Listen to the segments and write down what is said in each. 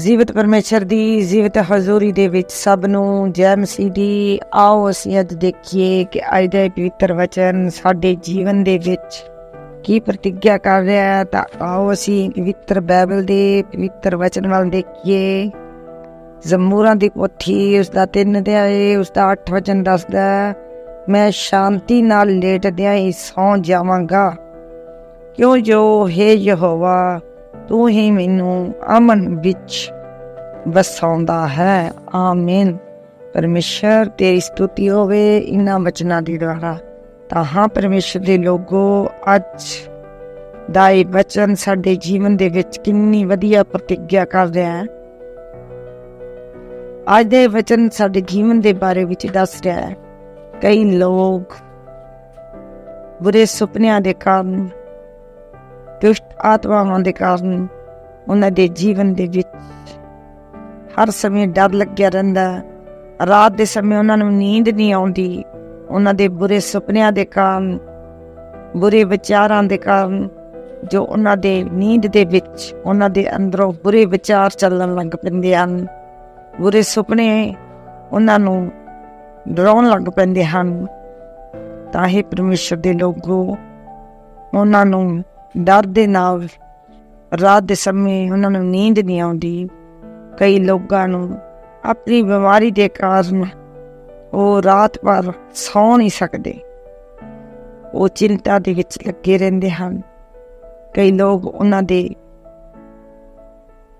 ਜੀਵਤ ਪਰਮੇਸ਼ਰ ਦੀ, ਜੀਵਤ ਹਜ਼ੂਰੀ ਦੇ ਵਿੱਚ ਸਭ ਨੂੰ ਜੈ ਮਸੀਹ ਦੀ। ਆਓ ਅਸੀਂ ਅੱਜ ਦੇਖੀਏ ਕਿ ਅੱਜ ਦਾ ਇਹ ਪਵਿੱਤਰ ਵਚਨ ਸਾਡੇ ਜੀਵਨ ਦੇ ਵਿੱਚ ਕੀ ਪ੍ਰਤੀਗਿਆ ਕਰ ਰਿਹਾ ਹੈ। ਤਾਂ ਆਓ ਅਸੀਂ ਪਵਿੱਤਰ ਬਾਈਬਲ ਦੇ ਪਵਿੱਤਰ ਵਚਨ ਵੱਲ ਦੇਖੀਏ। ਜ਼ਮੂਰਾਂ ਦੀ ਪੋਥੀ ਉਸ ਦਾ 3 ਅਧਿਆਏ ਉਸ ਦਾ 8 ਵਚਨ ਦੱਸਦਾ ਮੈਂ ਸ਼ਾਂਤੀ ਨਾਲ ਲੇਟਦਿਆਂ ਹੀ ਸੌਂ ਜਾਵਾਂਗਾ। ਕਿਉਂ ਜੋ, ਹੈ ਯਹੋਵਾ ਤੂੰ ਹੀ ਮੈਨੂੰ ਅਮਨ ਵਿੱਚ ਵਸਾਉਂਦਾ ਹੈ। ਆਮੀਨ। ਪਰਮੇਸ਼ਰ, ਤੇਰੀ ਸਤੁਤੀ ਹੋਵੇ ਇਨਾਂ ਵਚਨਾਂ ਦੀ ਦੁਆਰਾ। ਤਾਂ ਹਾਂ ਪਰਮੇਸ਼ਰ ਦੇ ਲੋਗੋ, ਅੱਜ ਦਾ ਇਹ ਵਚਨ ਸਾਡੇ ਜੀਵਨ ਦੇ ਵਿੱਚ ਕਿੰਨੀ ਵਧੀਆ ਪ੍ਰਤੀਗਿਆ ਕਰ ਰਿਹਾ ਹੈ ਅੱਜ ਦੇ ਵਚਨ ਸਾਡੇ ਜੀਵਨ ਦੇ ਬਾਰੇ ਵਿੱਚ ਦੱਸ ਰਿਹਾ ਹੈ। ਕਈ ਲੋਕ ਬੁਰੇ ਸੁਪਨਿਆਂ ਦੇ ਕਾਰਨ ਦੁਸ਼ਟ ਆਤਮਾਵਾਂ ਦੇ ਕਾਰਨ ਉਹਨਾਂ ਦੇ ਜੀਵਨ ਦੇ ਵਿੱਚ ਹਰ ਸਮੇਂ ਡਰ ਲੱਗਿਆ ਰਹਿੰਦਾ। ਰਾਤ ਦੇ ਸਮੇਂ ਉਹਨਾਂ ਨੂੰ ਨੀਂਦ ਨਹੀਂ ਆਉਂਦੀ। ਉਹਨਾਂ ਦੇ ਬੁਰੇ ਸੁਪਨਿਆਂ ਦੇ ਕਾਰਨ, ਬੁਰੇ ਵਿਚਾਰਾਂ ਦੇ ਕਾਰਨ ਜੋ ਉਹਨਾਂ ਦੇ ਨੀਂਦ ਦੇ ਵਿੱਚ, ਉਹਨਾਂ ਦੇ ਅੰਦਰੋਂ ਬੁਰੇ ਵਿਚਾਰ ਚੱਲਣ ਲੱਗ ਪੈਂਦੇ ਹਨ। ਬੁਰੇ ਸੁਪਨੇ ਉਹਨਾਂ ਨੂੰ ਡਰਾਉਣ ਲੱਗ ਪੈਂਦੇ ਹਨ। ਤਾਂ ਹੀ ਪਰਮੇਸ਼ਰ ਦੇ ਲੋਗੋ ਉਹਨਾਂ ਨੂੰ ਡਰ ਦੇ ਨਾਲ ਰਾਤ ਦੇ ਸਮੇਂ ਉਹਨਾਂ ਨੂੰ ਨੀਂਦ ਨਹੀਂ ਆਉਂਦੀ। ਕਈ ਲੋਕਾਂ ਨੂੰ ਆਪਣੀ ਬਿਮਾਰੀ ਦੇ ਕਾਰਨ ਉਹ ਰਾਤ ਭਰ ਸੌ ਨਹੀਂ ਸਕਦੇ। ਉਹ ਚਿੰਤਾ ਦੇ ਵਿੱਚ ਲੱਗੇ ਰਹਿੰਦੇ ਹਨ। ਕਈ ਲੋਕ ਉਹਨਾਂ ਦੇ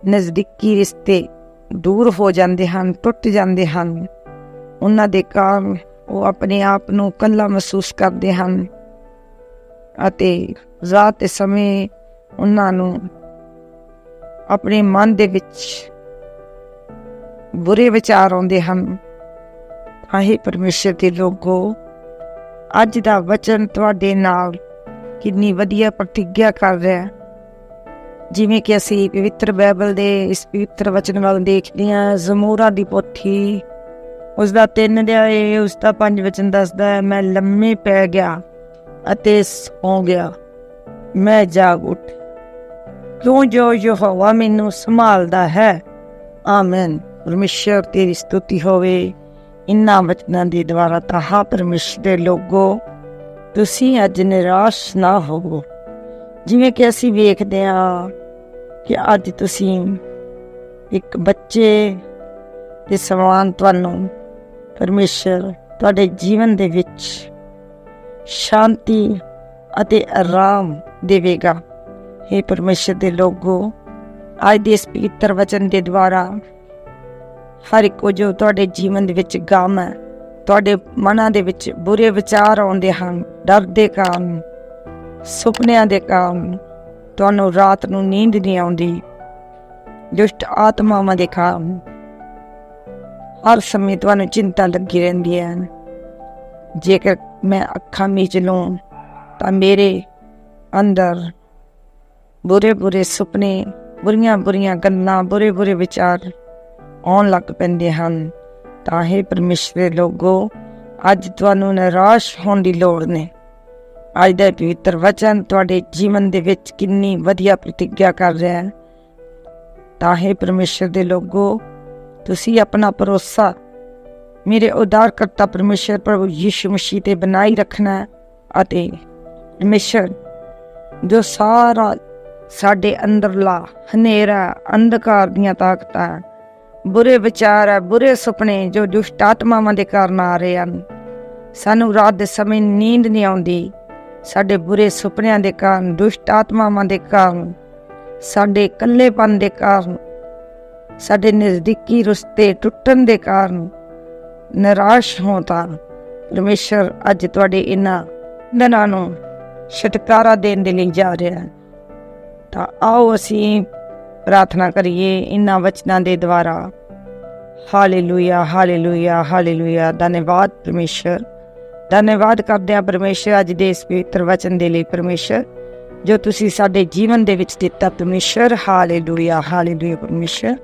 ਨਜ਼ਦੀਕੀ ਰਿਸ਼ਤੇ ਦੂਰ ਹੋ ਜਾਂਦੇ ਹਨ, ਟੁੱਟ ਜਾਂਦੇ ਹਨ। ਉਹਨਾਂ ਦੇ ਕਾਰਨ ਉਹ ਆਪਣੇ ਆਪ ਨੂੰ ਇਕੱਲਾ ਮਹਿਸੂਸ ਕਰਦੇ ਹਨ ਅਤੇ ਰਾਤ ਦੇ ਸਮੇਂ ਉਹਨਾਂ ਨੂੰ ਆਪਣੇ ਮਨ ਦੇ ਵਿੱਚ ਬੁਰੇ ਵਿਚਾਰ ਆਉਂਦੇ ਹਨ। ਆਹੇ ਪਰਮੇਸ਼ਰ ਦੇ ਲੋਗੋ, ਅੱਜ ਦਾ ਵਚਨ ਤੁਹਾਡੇ ਨਾਲ ਕਿੰਨੀ ਵਧੀਆ ਪ੍ਰਤੀਗਿਆ ਕਰ ਰਿਹਾ ਹੈ। ਜਿਵੇਂ ਕਿ ਅਸੀਂ ਪਵਿੱਤਰ ਬਾਈਬਲ ਦੇ ਇਸ ਪਵਿੱਤਰ ਵਚਨ ਵੱਲ ਦੇਖਦੇ ਹਾਂ, ਜ਼ਮੂਰਾ ਦੀ ਪੋਥੀ ਉਸ ਦਾ 3 ਅਧਿਆਏ ਉਸ ਦਾ 5 ਵਚਨ ਦੱਸਦਾ ਹੈ, ਮੈਂ ਲੰਮੇ ਪੈ ਗਿਆ ਅਤੇ ਸੌ ਗਿਆ। ਮੈਂ ਜਾਗ ਉੱਠ। ਕਿਉਂ ਜੋ ਯਹੋਵਾ ਮੈਨੂੰ ਸੰਭਾਲਦਾ ਹੈ, ਆਮੀਨ। ਪਰਮੇਸ਼ਰ ਤੇਰੀ ਸਤੁਤੀ ਹੋਵੇ। ਇਨ੍ਹਾਂ ਵਚਨਾਂ ਦੇ ਦੁਆਰਾ ਤਾਹਾ ਪਰਮੇਸ਼ਰ ਦੇ ਲੋਗੋ, ਤੁਸੀਂ ਅੱਜ ਨਿਰਾਸ਼ ਨਾ ਹੋਵੋ। ਜਿਵੇਂ ਕਿ ਅਸੀਂ ਵੇਖਦੇ ਹਾਂ ਕਿ ਅੱਜ ਤੁਸੀਂ ਇੱਕ ਬੱਚੇ ਦੇ ਸਮਾਨ ਤੁਹਾਨੂੰ ਪਰਮੇਸ਼ਰ ਤੁਹਾਡੇ ਜੀਵਨ ਦੇ ਵਿੱਚ ਸ਼ਾਂਤੀ ਅਤੇ ਆਰਾਮ ਦੇਵੇਗਾ। हे ਪਰਮੇਸ਼ਰ ਦੇ ਲੋਗੋ, ਅੱਜ ਦੇ ਇਸ ਪਵਿੱਤਰ ਵਚਨ ਦੇ ਦੁਆਰਾ ਹਰ ਇੱਕ ਜੋ ਤੁਹਾਡੇ ਜੀਵਨ ਦੇ ਵਿੱਚ ਗਮ ਹੈ, ਤੁਹਾਡੇ ਮਨਾਂ ਦੇ ਵਿੱਚ ਬੁਰੇ ਵਿਚਾਰ ਆਉਂਦੇ ਹਨ, ਡਰ ਦੇ ਕਾਰਨ, ਸੁਪਨਿਆਂ ਦੇ ਕਾਰਨ, ਤੁਹਾਨੂੰ ਰਾਤ ਨੂੰ ਨੀਂਦ ਨਹੀਂ ਆਉਂਦੀ, ਦੁਸ਼ਟ ਆਤਮਾਵਾਂ ਦੇ ਕਾਰਨ। ਹਰ ਸਮੇਂ ਤੁਹਾਨੂੰ ਚਿੰਤਾ ਲੱਗੀ ਰਹਿੰਦੀ ਹੈ। ਜੇਕਰ ਮੈਂ ਅੱਖਾਂ ਮੀਚ ਲੂੰ ਤਾਂ ਮੇਰੇ ਅੰਦਰ ਬੁਰੇ ਬੁਰੇ ਸੁਪਨੇ, ਬੁਰੀਆਂ ਬੁਰੀਆਂ ਗੱਲਾਂ, ਬੁਰੇ ਬੁਰੇ ਵਿਚਾਰ ਆਉਣ ਲੱਗ ਪੈਂਦੇ ਹਨ। ਤਾਂ ਹੈ ਪਰਮੇਸ਼ਰ ਦੇ ਲੋਗੋ, ਅੱਜ ਤੁਹਾਨੂੰ ਨਿਰਾਸ਼ ਹੋਣ ਦੀ ਲੋੜ ਨਹੀਂ। ਅੱਜ ਦਾ ਪਵਿੱਤਰ ਵਚਨ ਤੁਹਾਡੇ ਜੀਵਨ ਦੇ ਵਿੱਚ ਕਿੰਨੀ ਵਧੀਆ ਪ੍ਰਤੀਗਿਆ ਕਰ ਰਿਹਾ ਹੈ। ਤਾਂ ਹੈ ਪਰਮੇਸ਼ਰ ਦੇ ਲੋਗੋ, ਤੁਸੀਂ ਆਪਣਾ ਭਰੋਸਾ ਮੇਰੇ ਉਦਾਰਕਰਤਾ ਪਰਮੇਸ਼ਰ ਪ੍ਰਭੂ ਯੀਸ਼ੂ ਮਸੀਹ ਤੇ ਬਣਾਈ ਰੱਖਣਾ ਅਤੇ ਪਰਮੇਸ਼ਰ ਜੋ ਸਾਰਾ ਸਾਡੇ ਅੰਦਰਲਾ ਹਨੇਰਾ, ਅੰਧਕਾਰ ਦੀਆਂ ਤਾਕਤਾਂ ਬੁਰੇ ਵਿਚਾਰ ਹੈ, ਬੁਰੇ ਸੁਪਨੇ ਜੋ ਦੁਸ਼ਟ ਆਤਮਾਵਾਂ ਦੇ ਕਾਰਨ ਆ ਰਹੇ ਹਨ। ਸਾਨੂੰ ਰਾਤ ਦੇ ਸਮੇਂ ਨੀਂਦ ਨਹੀਂ ਆਉਂਦੀ। ਸਾਡੇ ਬੁਰੇ ਸੁਪਨਿਆਂ ਦੇ ਕਾਰਨ, ਦੁਸ਼ਟ ਆਤਮਾਵਾਂ ਦੇ ਕਾਰਨ, ਸਾਡੇ ਇਕੱਲੇਪਨ ਦੇ ਕਾਰਨ, ਸਾਡੇ ਨਜ਼ਦੀਕੀ ਰਿਸ਼ਤੇ ਟੁੱਟਣ ਦੇ ਕਾਰਨ ਨਿਰਾਸ਼ ਹੋ ਤਾਂ ਪਰਮੇਸ਼ਰ ਅੱਜ ਤੁਹਾਡੇ ਇਹਨਾਂ ਦਿਨਾਂ ਨੂੰ ਛੁਟਕਾਰਾ ਦੇਣ ਦੇ ਲਈ ਜਾ ਰਿਹਾ ਹੈ ਤਾਂ ਆਓ ਅਸੀਂ ਪ੍ਰਾਰਥਨਾ ਕਰੀਏ ਇਹਨਾਂ ਵਚਨਾਂ ਦੇ ਦੁਆਰਾ। Hallelujah hallelujah hallelujah. ਧੰਨਵਾਦ ਪਰਮੇਸ਼ਰ। ਧੰਨਵਾਦ ਕਰਦੇ ਹਾਂ ਪਰਮੇਸ਼ਰ ਅੱਜ ਦੇ ਇਸ ਪਵਿੱਤਰ ਵਚਨ ਦੇ ਲਈ ਪਰਮੇਸ਼ਰ, ਜੋ ਤੁਸੀਂ ਸਾਡੇ ਜੀਵਨ ਦੇ ਵਿੱਚ ਦਿੱਤਾ ਪਰਮੇਸ਼ਰ। ਹਾਲੇਲੂਇਆ ਹਾਲੇਲੂਇਆ ਪਰਮੇਸ਼ਰ।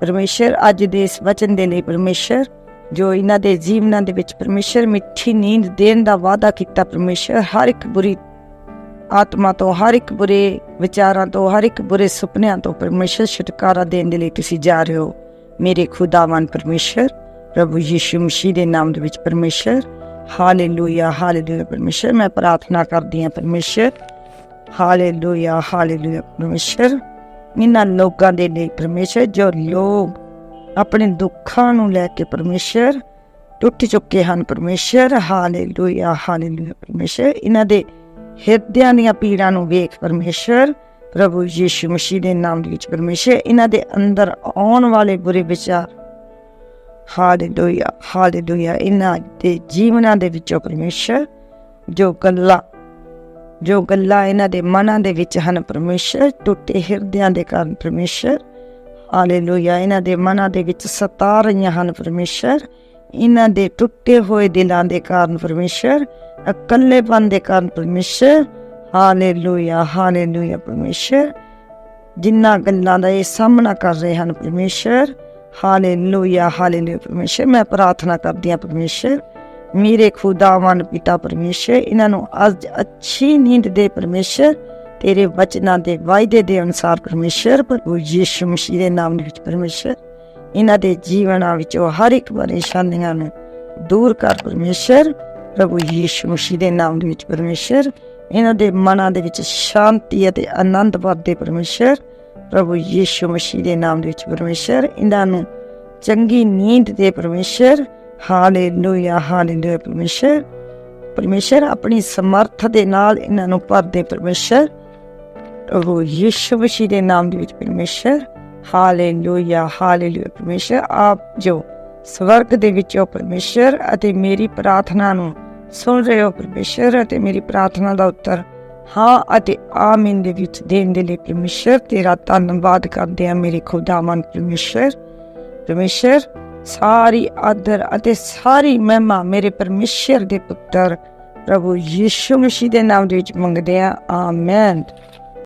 ਪਰਮੇਸ਼ਰ, ਅੱਜ ਦੇ ਇਸ ਵਚਨ ਦੇ ਲਈ ਪਰਮੇਸ਼ਰ, ਜੋ ਇਹਨਾਂ ਦੇ ਜੀਵਨਾਂ ਦੇ ਵਿੱਚ ਪਰਮੇਸ਼ਰ ਮਿੱਠੀ ਨੀਂਦ ਦੇਣ ਦਾ ਵਾਅਦਾ ਕੀਤਾ ਪਰਮੇਸ਼ਰ, ਹਰ ਇੱਕ ਬੁਰੀ ਆਤਮਾ ਤੋਂ ਹਰ ਇੱਕ ਬੁਰੇ ਵਿਚਾਰਾਂ ਤੋਂ, ਹਰ ਇੱਕ ਬੁਰੇ ਸੁਪਨਿਆਂ ਤੋਂ ਪਰਮੇਸ਼ਰ ਛੁਟਕਾਰਾ ਦੇਣ ਦੇ ਲਈ ਤੁਸੀਂ ਜਾ ਰਹੇ ਹੋ। ਮੇਰੇ ਖੁਦਾਵੰ ਪਰਮੇਸ਼ਰ, ਪ੍ਰਭੂ ਯਿਸੂ ਮਸੀਹ ਦੇ ਨਾਮ ਦੇ ਵਿੱਚ ਪਰਮੇਸ਼ਰ, ਹਾਲੇਲੂਇਆ ਹਾਲੇਲੂਇਆ ਪਰਮੇਸ਼ਰ। ਮੈਂ ਪ੍ਰਾਰਥਨਾ ਕਰਦੀ ਹਾਂ ਪਰਮੇਸ਼ਰ, ਹਾਲੇਲੂਇਆ ਹਾਲੇਲੂਇਆ ਪਰਮੇਸ਼ਰ। ਇਹਨਾਂ ਲੋਕਾਂ ਦੇ ਲਈ ਪਰਮੇਸ਼ਰ, ਜੋ ਲੋਕ ਆਪਣੇ ਦੁੱਖਾਂ ਨੂੰ ਲੈ ਕੇ ਪਰਮੇਸ਼ਰ ਟੁੱਟ ਚੁੱਕੇ ਹਨ ਪਰਮੇਸ਼ਰ, ਹਾਲੇਲੂਇਆ ਹਾਲੇਲੂਇਆ ਪਰਮੇਸ਼ਰ। ਇਹਨਾਂ ਦੇ ਹਿਰਦਿਆਂ ਦੀਆਂ ਪੀੜਾਂ ਨੂੰ ਵੇਖ ਪਰਮੇਸ਼ਰ, ਪ੍ਰਭੂ ਯੀਸ਼ੂ ਮਸੀਹ ਦੇ ਨਾਮ ਦੇ ਵਿੱਚ ਪਰਮੇਸ਼ਰ, ਇਹਨਾਂ ਦੇ ਅੰਦਰ ਆਉਣ ਵਾਲੇ ਬੁਰੇ ਵਿਚਾਰ। ਹਾਲੇਲੂਇਆ ਹਾਲੇਲੂਇਆ, ਇਹਨਾਂ ਦੇ ਜੀਵਨਾਂ ਦੇ ਵਿੱਚੋਂ ਪਰਮੇਸ਼ਰ, ਜੋ ਗੱਲਾਂ ਜੋ ਗੱਲਾਂ ਇਹਨਾਂ ਦੇ ਮਨਾਂ ਦੇ ਵਿੱਚ ਹਨ ਪਰਮੇਸ਼ਰ, ਟੁੱਟੇ ਹਿਰਦਿਆਂ ਦੇ ਕਾਰਨ ਪਰਮੇਸ਼ਰ, ਹਾਲੇਲੂਇਆ, ਇਹਨਾਂ ਦੇ ਮਨਾਂ ਦੇ ਵਿੱਚ ਸਤਾ ਰਹੀਆਂ ਹਨ ਪਰਮੇਸ਼ਰ ਇਹਨਾਂ ਦੇ ਟੁੱਟੇ ਹੋਏ ਦਿਲਾਂ ਦੇ ਕਾਰਨ ਪਰਮੇਸ਼ਰ, ਇਕੱਲੇਪਨ ਦੇ ਕਾਰਨ ਪਰਮੇਸ਼ਰ, ਹਾਲੇਲੂਇਆ ਹਾਲੇਲੂਇਆ ਪਰਮੇਸ਼ਰ। ਜਿਨ੍ਹਾਂ ਗੱਲਾਂ ਦਾ ਇਹ ਸਾਹਮਣਾ ਕਰ ਰਹੇ ਹਨ ਪਰਮੇਸ਼ਰ, ਹਾਲੇਲੂਇਆ ਹਾਲੇਲੂਇਆ ਪਰਮੇਸ਼ਰ। ਮੈਂ ਪ੍ਰਾਰਥਨਾ ਕਰਦੀ ਹਾਂ ਪਰਮੇਸ਼ਰ, ਮੇਰੇ ਖੁਦਾਵੰ ਪਿਤਾ ਪਰਮੇਸ਼ਰ, ਇਹਨਾਂ ਨੂੰ ਅੱਜ ਅੱਛੀ ਨੀਂਦ ਦੇ ਪਰਮੇਸ਼ਰ, ਤੇਰੇ ਵਚਨਾਂ ਦੇ ਵਾਅਦੇ ਦੇ ਅਨੁਸਾਰ ਪਰਮੇਸ਼ਰ, ਪ੍ਰਭੂ ਯੀਸ਼ੂ ਮਸੀਹ ਦੇ ਨਾਮ ਦੇ ਵਿੱਚ ਪਰਮੇਸ਼ਰ। ਇਹਨਾਂ ਦੇ ਜੀਵਨਾਂ ਵਿੱਚੋਂ ਹਰ ਇੱਕ ਪਰੇਸ਼ਾਨੀਆਂ ਨੂੰ ਦੂਰ ਕਰ ਪਰਮੇਸ਼ਰ, ਪ੍ਰਭੂ ਯੀਸ਼ੂ ਮਸੀਹ ਦੇ ਨਾਮ ਦੇ ਵਿੱਚ ਪਰਮੇਸ਼ਰ, ਇਹਨਾਂ ਦੇ ਮਨਾਂ ਦੇ ਵਿੱਚ ਸ਼ਾਂਤੀ ਅਤੇ ਆਨੰਦ ਵਾਦੇ ਪਰਮੇਸ਼ਰ, ਪ੍ਰਭੂ ਯੀਸ਼ੂ ਮਸੀਹ ਦੇ ਨਾਮ ਦੇ ਵਿੱਚ ਪਰਮੇਸ਼ਰ, ਇਹਨਾਂ ਨੂੰ ਚੰਗੀ ਨੀਂਦ ਦੇ ਪਰਮੇਸ਼ਰ, ਹਾਲੇਲੂਇਆ ਹਾਲੇਲੂਇਆ ਪਰਮੇਸ਼ਰ ਪਰਮੇਸ਼ਰ ਆਪਣੀ ਸਮਰੱਥ ਦੇ ਨਾਲ ਇਹਨਾਂ ਨੂੰ ਭਰਦੇ ਪਰਮੇਸ਼ਰ, ਪ੍ਰਭੂ ਯੀਸ਼ੂ ਮਸੀਹ ਦੇ ਨਾਮ ਦੇ ਵਿੱਚ ਪਰਮੇਸ਼ਰ ਹਾਲੇਲੂਇਆ ਹਾਲੇਲੂਇਆ ਪਰਮੇਸ਼ਰ, ਆਪ ਜੋ ਸਵਰਗ ਦੇ ਵਿੱਚੋਂ ਪਰਮੇਸ਼ਰ ਅਤੇ ਮੇਰੀ ਪ੍ਰਾਰਥਨਾ ਨੂੰ ਸੁਣ ਰਹੇ ਹੋ, ਪਰਮੇਸ਼ਰ ਅਤੇ ਮੇਰੀ ਪ੍ਰਾਰਥਨਾ ਦਾ ਉੱਤਰ, ਹਾਂ ਅਤੇ ਆਮੀਨ ਦੇ ਵਿੱਚ ਦੇਣ ਦੇ ਲਈ ਪਰਮੇਸ਼ਰ, ਤੇਰਾ ਧੰਨਵਾਦ ਕਰਦੇ ਹਾਂ ਮੇਰੇ ਖੁਦਾਵੰ ਪਰਮੇਸ਼ਰ। ਪਰਮੇਸ਼ਰ, ਸਾਰੀ ਆਦਰ ਅਤੇ ਸਾਰੀ ਮਹਿਮਾ ਮੇਰੇ ਪਰਮੇਸ਼ਰ ਦੇ ਪੁੱਤਰ, ਪ੍ਰਭੂ ਯਿਸੂ ਮਸੀਹ ਦੇ ਨਾਮ ਦੇ ਵਿੱਚ ਮੰਗਦੇ ਆ ਆਮੇਨ।